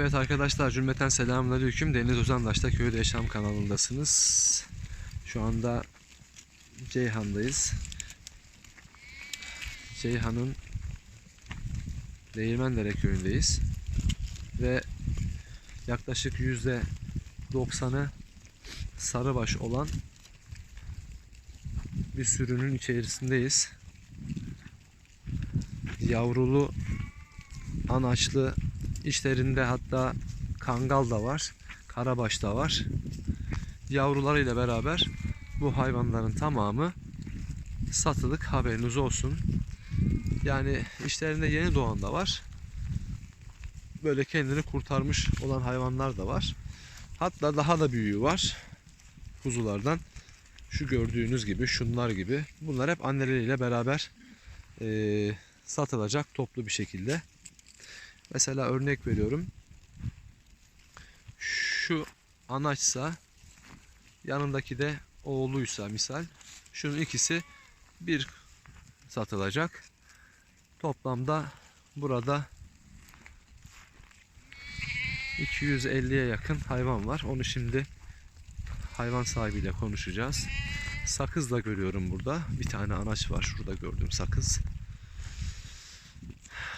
Evet arkadaşlar cümleten selamünaleyküm. Deniz Ozandaş'ta Köyde Yaşam kanalındasınız. Şu anda Ceyhan'dayız. Ceyhan'ın Değirmendere köyündeyiz. Ve yaklaşık yüzde 90'ı sarıbaş olan bir sürünün içerisindeyiz. Yavrulu, anaçlı, İçlerinde hatta kangal da var, karabaş da var. Yavrularıyla beraber bu hayvanların tamamı satılık haberiniz olsun. Yani içlerinde yeni doğan da var. Böyle kendini kurtarmış olan hayvanlar da var. Hatta daha da büyüğü var. Kuzulardan. Şu gördüğünüz gibi, şunlar gibi. Bunlar hep anneleriyle beraber eee, satılacak toplu bir şekilde. Mesela örnek veriyorum. Şu anaçsa yanındaki de oğluysa misal şunun ikisi bir satılacak. Toplamda burada 250'ye yakın hayvan var. Onu şimdi hayvan sahibiyle konuşacağız. Sakız da görüyorum burada. Bir tane anaç var şurada gördüğüm sakız.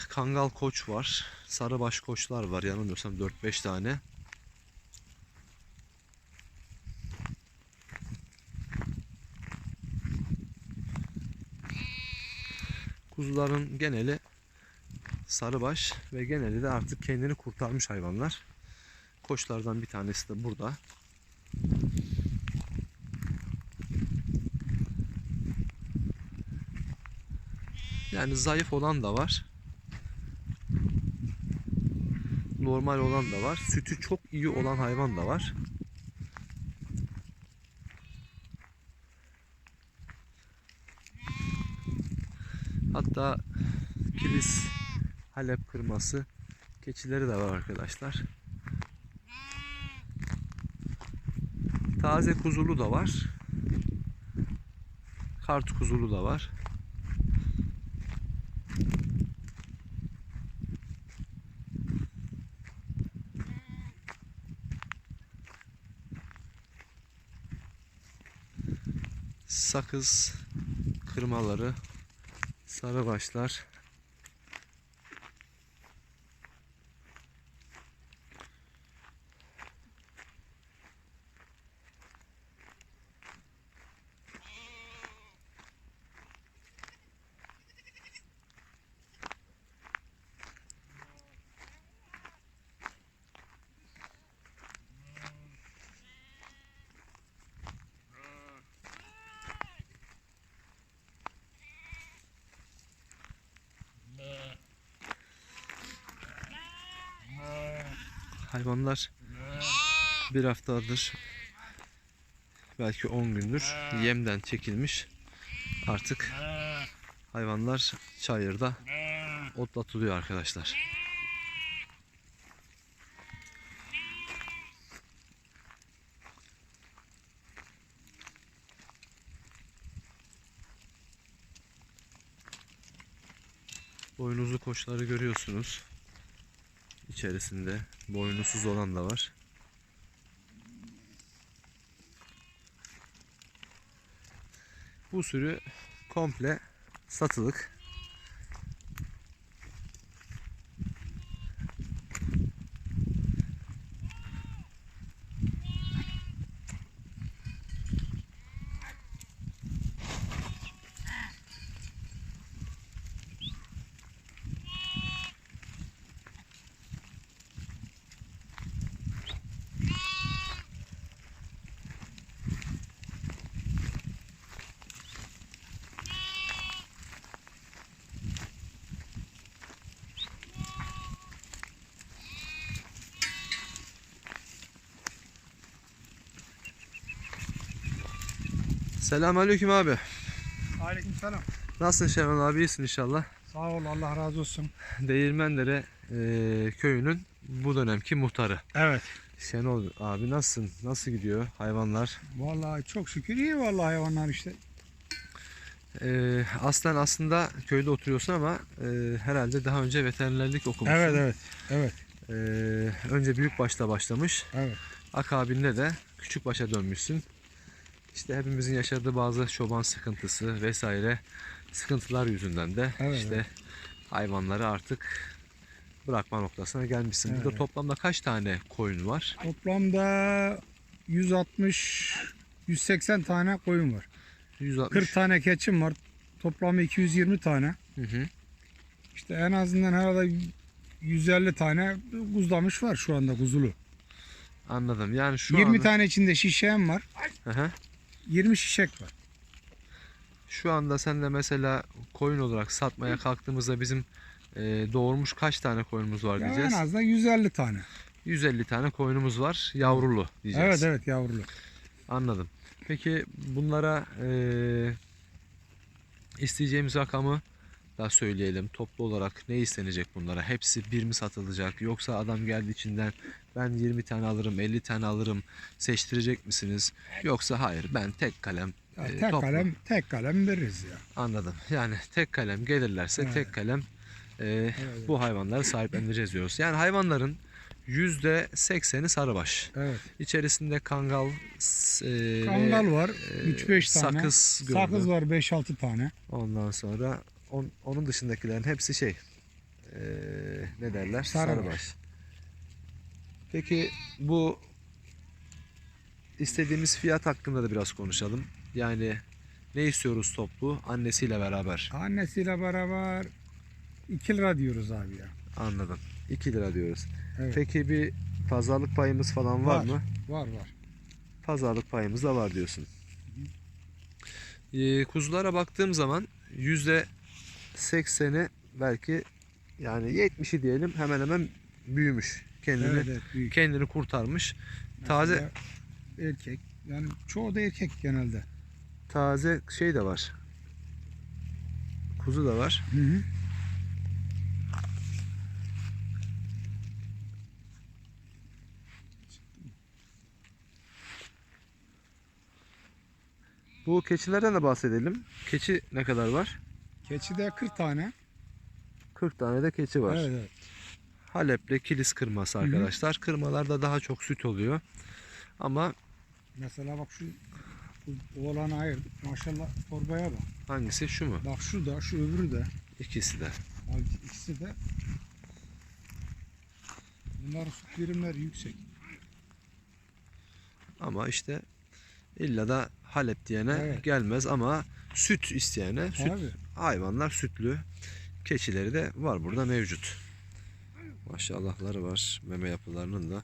Kangal koç var. Sarıbaş koçlar var. Yanılmıyorsam 4-5 tane. Kuzuların geneli sarıbaş ve geneli de artık kendini kurtarmış hayvanlar. Koçlardan bir tanesi de burada. Yani zayıf olan da var. Normal olan da var. Sütü çok iyi olan hayvan da var. Hatta kilis, Halep kırması, keçileri de var arkadaşlar. Taze kuzulu da var. Kart kuzulu da var. Sakız kırmaları, sarıbaşlar. Hayvanlar bir haftadır belki 10 gündür yemden çekilmiş. Artık hayvanlar çayırda otlatılıyor arkadaşlar. Boynuzlu koçları görüyorsunuz. İçerisinde boynuzsuz olan da var. Bu sürü komple satılık. Selamünaleyküm abi. Aleykümselam. Nasılsın Şenol abi? İyisin inşallah. Sağ ol Allah razı olsun. Değirmendere eee, köyünün bu dönemki muhtarı. Evet. Şenol abi nasılsın? Nasıl gidiyor hayvanlar? Vallahi çok şükür iyi vallahi hayvanlar işte. Eee aslen aslında köyde oturuyorsun ama eee, herhalde daha önce veterinerlik okumuşsun. Evet evet. Evet. Ee, önce büyük başta başlamış. Evet. Akabinde de küçük başa dönmüşsün. İşte hepimizin yaşadığı bazı çoban sıkıntısı vesaire sıkıntılar yüzünden de Evet, işte hayvanları artık bırakma noktasına gelmişsin. Burada Evet. toplamda kaç tane koyun var? Toplamda 160 180 tane koyun var. 160. 40 tane keçim var. Toplamı 220 tane. Hı hı. İşte en azından herhalde 150 tane kuzlamış var şu anda kuzulu. Anladım. Yani şu 20 anda, tane içinde şişem var. Hı hı. 20 şişek var. şu anda sen de mesela koyun olarak satmaya kalktığımızda bizim e, doğurmuş kaç tane koyunumuz var Ya diyeceğiz. en azından 150 tane. 150 tane koyunumuz var. Yavrulu diyeceğiz. Evet evet yavrulu. Anladım. Peki bunlara eee, isteyeceğimiz rakamı da söyleyelim. Toplu olarak ne istenecek bunlara? Hepsi bir mi satılacak? Yoksa adam geldi içinden ben 20 tane alırım, 50 tane alırım seçtirecek misiniz? Yoksa hayır ben tek kalem Ya eee, tek toplu. kalem tek kalem veririz ya. Anladım. Yani tek kalem gelirlerse Evet. tek kalem eee, Evet. bu hayvanları sahiplendireceğiz diyoruz. Yani hayvanların %80'i sarıbaş. Evet. İçerisinde kangal, eee, Kangal var e, 3-5 tane. sakız gördüm. Sakız var 5-6 tane. Ondan sonra on- onun dışındakilerin hepsi şey eee, ne derler? Sarıbaş. Sarıbaş. Peki bu istediğimiz fiyat hakkında da biraz konuşalım. Yani ne istiyoruz toplu? Annesiyle beraber. Annesiyle beraber 2 lira diyoruz abi ya. Anladım. 2 lira diyoruz. Evet. Peki bir pazarlık payımız falan var, Var. mı? Var var. Pazarlık payımız da var diyorsun. Ee, kuzulara baktığım zaman yüzde sekseni belki yani 70'i diyelim hemen hemen büyümüş. Kendini Evet evet büyük. kendini kurtarmış. Taze Mesela erkek. Yani çoğu da erkek genelde. taze şey de var. Kuzu da var. Hı hı. Bu keçilerden de bahsedelim. Keçi ne kadar var? Keçi de 40 tane. 40 tane de keçi var. Evet evet. Halep'le kilis kırması hı. arkadaşlar. Kırmalarda daha çok süt oluyor. Ama Mesela bak şu oğlanı ayırdık. Maşallah torbaya bak. hangisi şu mu? Bak şu da şu öbürü de. İkisi de. Abi ikisi de. Bunların süt birimleri yüksek. Ama işte illa da Halep diyene Evet. gelmez ama süt isteyene süt Abi. Hayvanlar sütlü keçileri de var burada mevcut. Maşallahları var meme yapılarının da.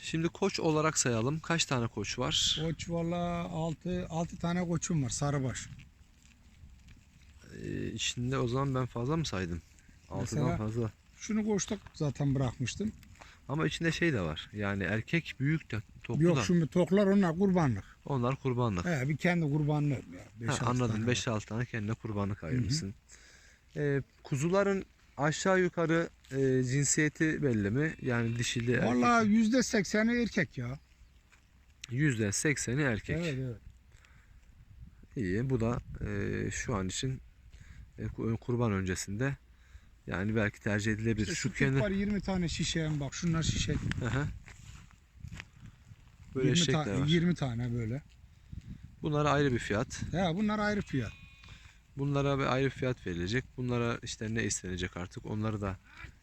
Şimdi koç olarak sayalım. Kaç tane koç var? Koç valla 6 6 tane koçum var sarıbaş. İçinde o zaman ben fazla mı saydım? Altıdan Mesela- fazla. Şunu koçta zaten bırakmıştım. Ama içinde şey de var. Yani erkek büyük de toplu Yok da. şimdi toklar onlar kurbanlık. Onlar kurbanlık. He bir kendi kurbanlığı. Ya, beş, Ha, anladım. tane 5-6 tane kendine kurbanlık ayırmışsın. Ee, kuzuların aşağı yukarı e, cinsiyeti belli mi? Yani dişili. Valla yüzde sekseni erkek ya. Yüzde sekseni erkek. Evet evet. İyi. Bu da e, şu an için kurban öncesinde yani belki tercih edilebilir. İşte Şu kendi var 20 tane şişeğim bak şunlar şişek. Hı hı. Böyle 20, eşekler ta- var. 20 tane böyle. Bunlara ayrı bir fiyat. Ya bunlar ayrı fiyat. Bunlara bir ayrı fiyat verilecek. Bunlara işte ne istenecek artık onları da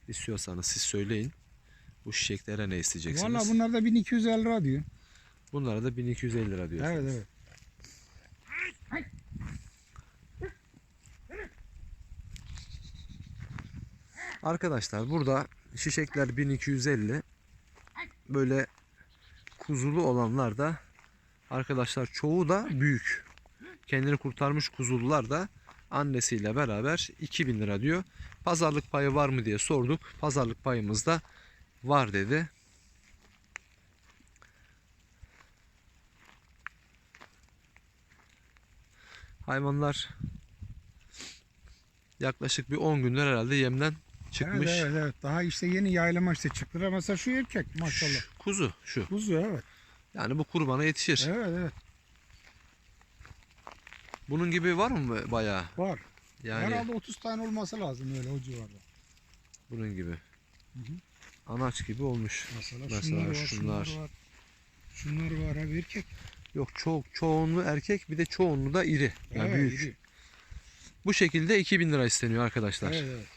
istiyorsanız siz söyleyin. Bu şişeklere ne isteyeceksiniz? Valla bunlar da 1250 lira diyor. Bunlara da 1250 lira diyorsunuz. Evet evet. Arkadaşlar burada şişekler 1250. Böyle kuzulu olanlar da arkadaşlar çoğu da büyük. Kendini kurtarmış kuzulular da annesiyle beraber 2000 lira diyor. Pazarlık payı var mı diye sorduk. Pazarlık payımız da var dedi. Hayvanlar yaklaşık bir 10 gündür herhalde yemden çıkmış. Evet, evet, evet. Daha işte yeni yaylama işte çıktılar. Mesela şu erkek maşallah. Şu, kuzu şu. Kuzu evet. Yani bu kurbana yetişir. Evet evet Bunun gibi var mı bayağı? var. Yani Herhalde 30 tane olması lazım öyle o civarda. bunun gibi. Hı hı. Anaç gibi olmuş. Mesela, Mesela şunlar var, şunlar. şunlar var. Şunlar var abi erkek. Yok çok çoğunluğu erkek bir de çoğunluğu da iri. Yani Evet, büyük. iri. Bu şekilde 2000 lira isteniyor arkadaşlar. Evet evet.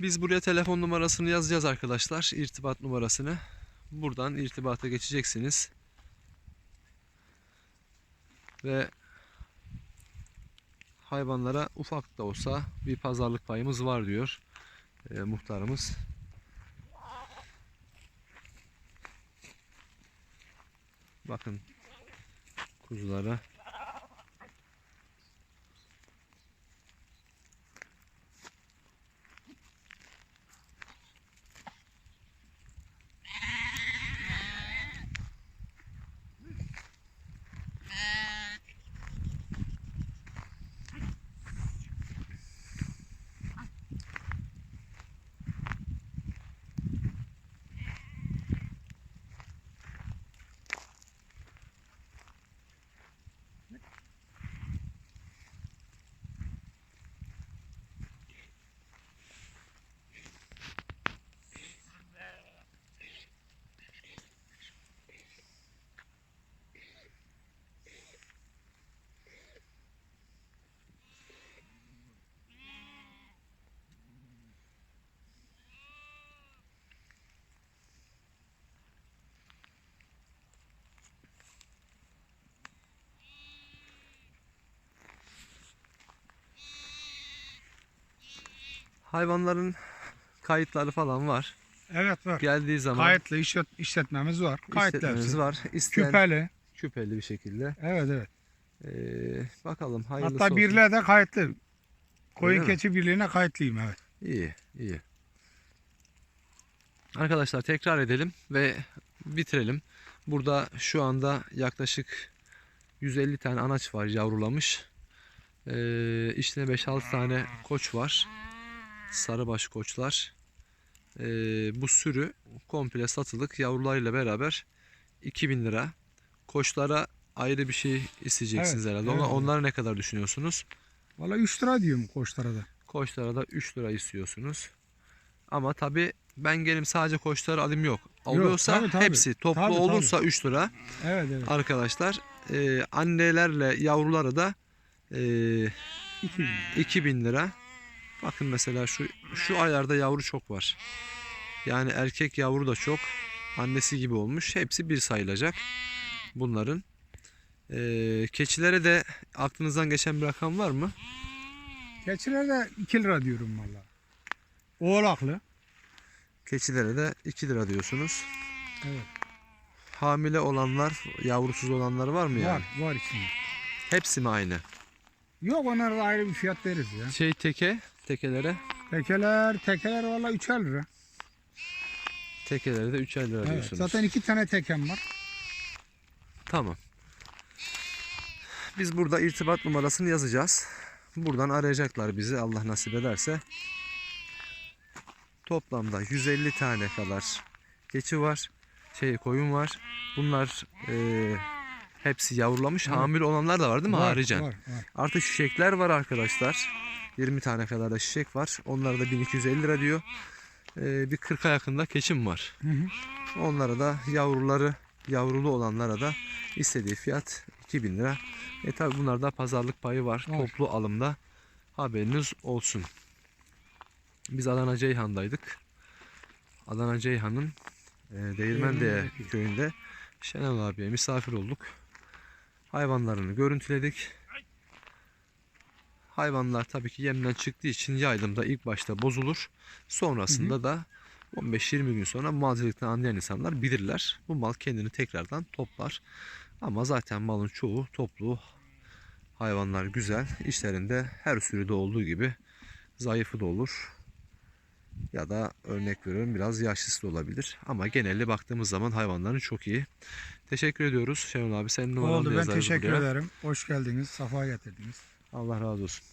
Biz buraya telefon numarasını yazacağız arkadaşlar. irtibat numarasını. Buradan irtibata geçeceksiniz. Ve hayvanlara ufak da olsa bir pazarlık payımız var diyor e, muhtarımız. Bakın kuzulara. Hayvanların kayıtları falan var. Evet var. Geldiği zaman Kayıtlı işlet, işletmemiz var. Kayıtlı işletmemiz var. İsteyen Küpeli. küpeli bir şekilde. Evet evet. Ee, bakalım hayırlısı Hatta olsun. birliğe de kayıtlı. Koyun mi? keçi birliğine kayıtlıyım evet. İyi, iyi. Arkadaşlar tekrar edelim ve bitirelim. Burada şu anda yaklaşık 150 tane anaç var yavrulamış. Ee, içinde 5-6 tane koç var. Sarıbaş koçlar. Ee, bu sürü komple satılık yavrularıyla beraber 2000 lira. Koçlara ayrı bir şey isteyeceksiniz Evet, herhalde. Ona, evet. onlara ne kadar düşünüyorsunuz? Valla 3 lira diyorum koçlara da. Koçlara da 3 lira istiyorsunuz. Ama tabi ben gelim sadece koçları alayım yok. Oluyorsa tabii, tabii. hepsi toplu Tabii, tabii. olursa 3 lira Evet evet. arkadaşlar. Ee, annelerle yavruları da e, 2000. 2000 lira. Bakın mesela şu şu aylarda yavru çok var. Yani erkek yavru da çok. Annesi gibi olmuş. Hepsi bir sayılacak bunların. Ee, keçilere de aklınızdan geçen bir rakam var mı? Keçilere de 2 lira diyorum valla. Oğlaklı. Keçilere de 2 lira diyorsunuz. Evet. Hamile olanlar, yavrusuz olanlar var mı yani? Var var içinde. Hepsi mi aynı? Yok onlara da ayrı bir fiyat veririz ya. Şey teke, tekelere, Tekeler tekeler valla 3'er lira. tekelere de 3'er lira Evet, diyorsunuz. zaten iki tane tekem var. Tamam. Biz burada irtibat numarasını yazacağız. Buradan arayacaklar bizi Allah nasip ederse. Toplamda 150 tane kadar keçi var. Şey koyun var. Bunlar e, hepsi yavrulamış. Hamile olanlar da var değil mi var, haricen? Var, var. Artı şişekler var arkadaşlar. 20 tane kadar da şişek var. Onlara da 1250 lira diyor. Ee, bir 40'a yakında keçim var. Hı hı. Onlara da yavruları yavrulu olanlara da istediği fiyat 2000 lira. E tabi bunlarda pazarlık payı var. Var. Toplu alımda haberiniz olsun. Biz Adana Ceyhan'daydık. Adana Ceyhan'ın e, Değirmende'ye köyünde Şenol abiye misafir olduk. Hayvanlarını görüntüledik. Hayvanlar tabii ki yemden çıktığı için yaylımda ilk başta bozulur. Sonrasında da 15-20 gün sonra malcılıktan anlayan insanlar bilirler. Bu mal kendini tekrardan toplar. Ama zaten malın çoğu toplu. Hayvanlar güzel. İşlerinde her sürüde olduğu gibi zayıfı da olur. Ya da örnek veriyorum biraz yaşlısı da olabilir. Ama genelde baktığımız zaman hayvanların çok iyi. Teşekkür ediyoruz Şenol abi. Senin numaranı Oldu ben teşekkür buraya. ederim. Hoş geldiniz. Safa getirdiniz. Allah razı olsun.